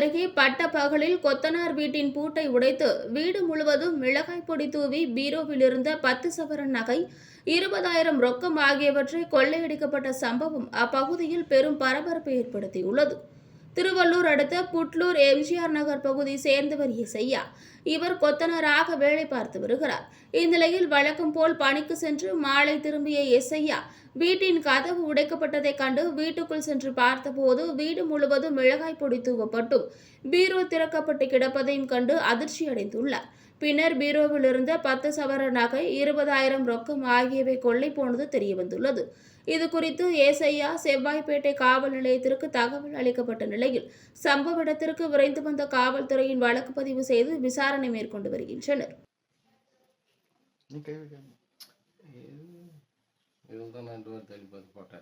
அருகே பட்ட பகலில் கொத்தனார் வீட்டின் பூட்டை உடைத்து வீடு முழுவதும் மிளகாய் பொடி தூவி பீரோவில் இருந்த பத்து சவரன் நகை இருபதாயிரம் ரொக்கம் ஆகியவற்றை கொள்ளையடிக்கப்பட்ட சம்பவம் அப்பகுதியில் பெரும் பரபரப்பை ஏற்படுத்தியுள்ளது. திருவள்ளூர் அடுத்த புட்லூர் எம்ஜிஆர் நகர் பகுதி சேர்ந்தவர் இசையா. இவர் கொத்தனராக வேலை பார்த்து வருகிறார். இந்நிலையில் வழக்கம் போல் பணிக்கு சென்று மாலை திரும்பிய இசையா வீட்டின் கதவு உடைக்கப்பட்டதைக் கண்டு வீட்டுக்குள் சென்று பார்த்தபோது வீடு முழுவதும் மிளகாய் பொடி தூவப்பட்டும். பீரோ திறக்கப்பட்டு கிடப்பதையும் கண்டு அதிர்ச்சி அடைந்துள்ளார் பின்னர் பீரோவில் இருந்த பத்து சவர நகை இருபதாயிரம் ரொக்கம் ஆகியவை கொள்ளை போனது தெரியவந்துள்ளது. இது குறித்து ஏசையா செவ்வாய்ப்பேட்டை காவல் நிலையத்திற்கு தகவல் அளிக்கப்பட்ட நிலையில் சம்பவ இடத்திற்கு விரைந்து வந்த காவல்துறையின் வழக்கு பதிவு செய்து விசாரணை மேற்கொண்டு வருகின்றனர். இதுதான் நான் போட்டேன்.